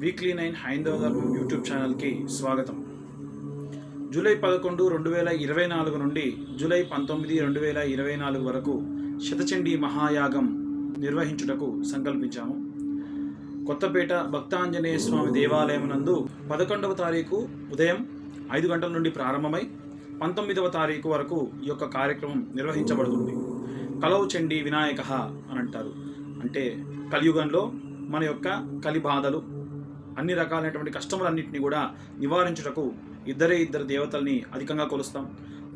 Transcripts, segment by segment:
Weekly nine హైందవ ధర్మం YouTube ఛానల్కి స్వాగతం. జూలై పదకొండు రెండు వేల ఇరవై నాలుగు నుండి జూలై పంతొమ్మిది రెండు వేల ఇరవై నాలుగు వరకు శతచండీ మహాయాగం నిర్వహించుటకు సంకల్పించాము. కొత్తపేట భక్తాంజనేయ స్వామి దేవాలయం నందు పదకొండవ తారీఖు ఉదయం ఐదు గంటల నుండి ప్రారంభమై పంతొమ్మిదవ తారీఖు వరకు ఈ యొక్క కార్యక్రమం నిర్వహించబడుతుంది. కలవు చండీ వినాయక అని అంటారు. అంటే కలియుగంలో మన యొక్క కలి బాధలు అన్ని రకాలైనటువంటి కష్టములన్నింటినీ కూడా నివారించుటకు ఇద్దరే ఇద్దరు దేవతల్ని అధికంగా కొలుస్తాం.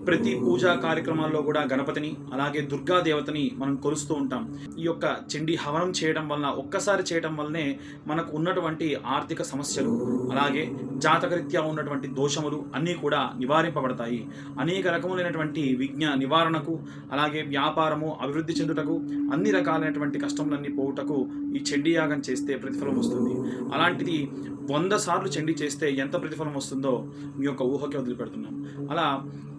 ప్రతి పూజా కార్యక్రమాల్లో కూడా గణపతిని అలాగే దుర్గా దేవతని మనం కొలుస్తూ ఉంటాం. ఈ యొక్క చండీ హవనం చేయడం వలన ఒక్కసారి చేయడం వల్లనే మనకు ఉన్నటువంటి ఆర్థిక సమస్యలు అలాగే జాతకరీత్యా ఉన్నటువంటి దోషములు అన్నీ కూడా నివారింపబడతాయి. అనేక రకములైనటువంటి విజ్ఞ నివారణకు అలాగే వ్యాపారము అభివృద్ధి చెందుటకు అన్ని రకాలైనటువంటి కష్టములన్నీ పోవుటకు ఈ చండీ యాగం చేస్తే ప్రతిఫలం వస్తుంది. అలాంటిది వంద సార్లు చండీ చేస్తే ఎంత ప్రతిఫలం వస్తుందో మీ యొక్క ఊహకి వదిలిపెడుతున్నాం. అలా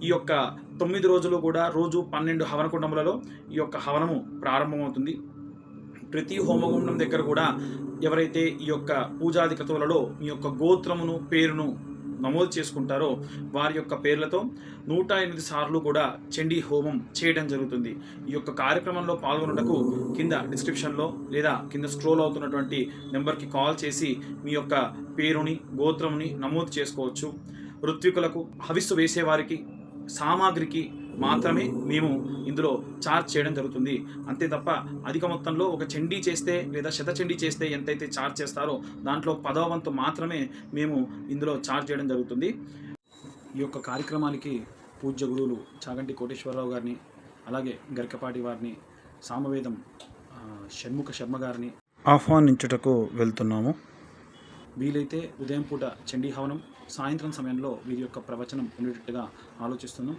ఈ యొక్క తొమ్మిది రోజులు కూడా రోజు పన్నెండు హవన కుండములలో ఈ యొక్క హవనము ప్రారంభమవుతుంది. ప్రతి హోమగుండం దగ్గర కూడా ఎవరైతే ఈ యొక్క పూజాది క్రతువులలో మీ యొక్క గోత్రమును పేరును నమోదు చేసుకుంటారో వారి యొక్క పేర్లతో నూట ఎనిమిది సార్లు కూడా చండీ హోమం చేయడం జరుగుతుంది. ఈ యొక్క కార్యక్రమంలో పాల్గొనుటకు కింద డిస్క్రిప్షన్లో లేదా కింద స్క్రోల్ అవుతున్నటువంటి నెంబర్కి కాల్ చేసి మీ యొక్క పేరుని గోత్రముని నమోదు చేసుకోవచ్చు. ఋత్వికులకు హవిస్సు వేసేవారికి సామాగ్రికి మాత్రమే మేము ఇందులో చార్జ్ చేయడం జరుగుతుంది. అంతే తప్ప అధిక మొత్తంలో ఒక చండీ చేస్తే లేదా శత చండీ చేస్తే ఎంతైతే చార్జ్ చేస్తారో దాంట్లో పదవ వంతు మాత్రమే మేము ఇందులో చార్జ్ చేయడం జరుగుతుంది. ఈ యొక్క కార్యక్రమానికి పూజ్య గురువులు చాగంటి కోటేశ్వరరావు గారిని అలాగే గరికపాటి వారిని సామవేదం షణ్ముఖ శర్మ గారిని ఆహ్వానించుటకు వెళ్తున్నాము. వీలైతే ఉదయం పూట చండీ హవనం సాయంత్రం సమయంలో వీరి యొక్క ప్రవచనం ఉండేటట్టుగా ఆలోచిస్తున్నాం.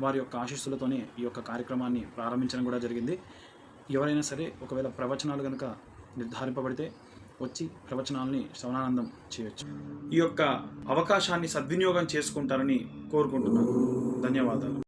వారి యొక్క ఆశీస్సులతోనే ఈ యొక్క కార్యక్రమాన్ని ప్రారంభించడం కూడా జరిగింది. ఎవరైనా సరే ఒకవేళ ప్రవచనాలు కనుక నిర్ధారింపబడితే వచ్చి ప్రవచనాలని శ్రవణానందం చేయొచ్చు. ఈ యొక్క అవకాశాన్ని సద్వినియోగం చేసుకుంటారని కోరుకుంటున్నాను. ధన్యవాదాలు.